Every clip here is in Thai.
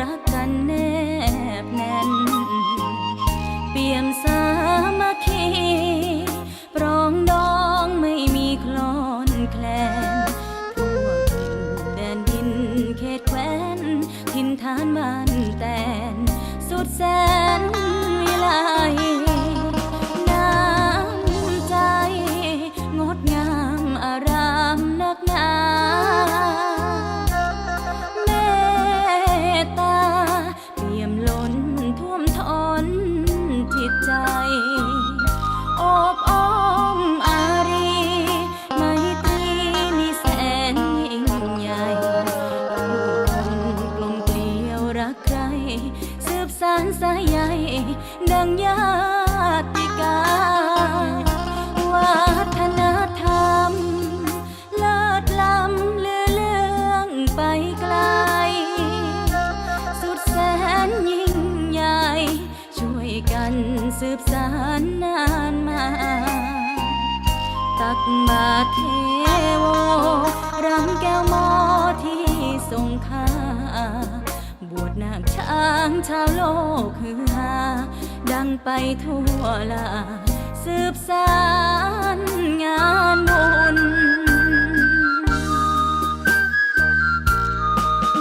รักกันแนบแน่น เปี่ยมสามัคคีปรองดองไม่มีคลอนแคล สืบสานสายใยดังญาติกา วัฒนธรรม เลิศล้ำเลือเลืองไปไกล สุดแสนยิ่งใหญ่ ช่วยกันสืบสานนานมา ตักบาเทโวรำแก้ว ชาวโลกคือฮาดังไปทั่วลา สืบสานงานบุญ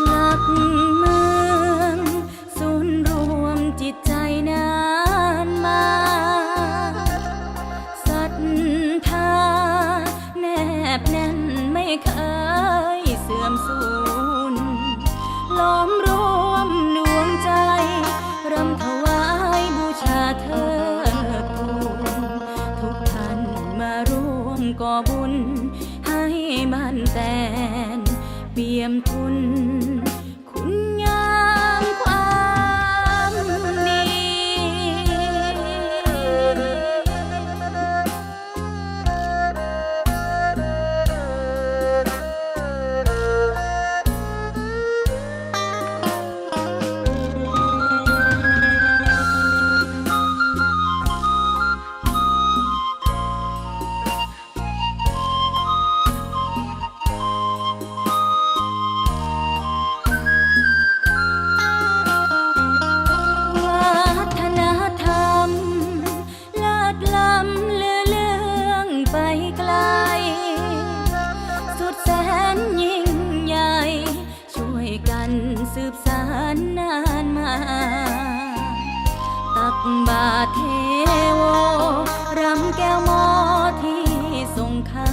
หลักเมืองศูนย์รวมจิตใจนานมาศรัทธาแนบแน่นไม่เคย เปี่ยมทุน บาเทโวรำแก้วมอที่ทรงค่า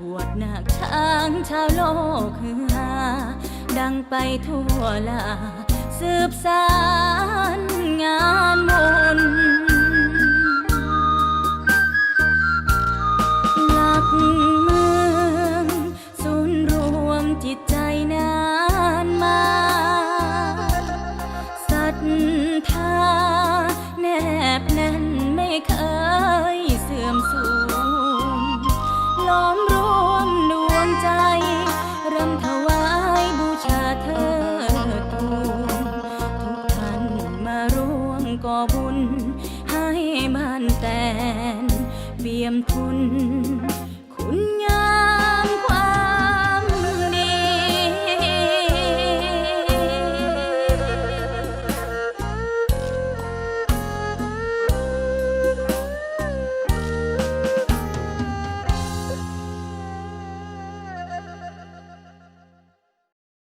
บวชนักช้างชาวโลกคือฮาดังไปทั่วลา สืบสานงานบุญ ก่อบุญ ให้บ้านแตนเปี่ยมทุน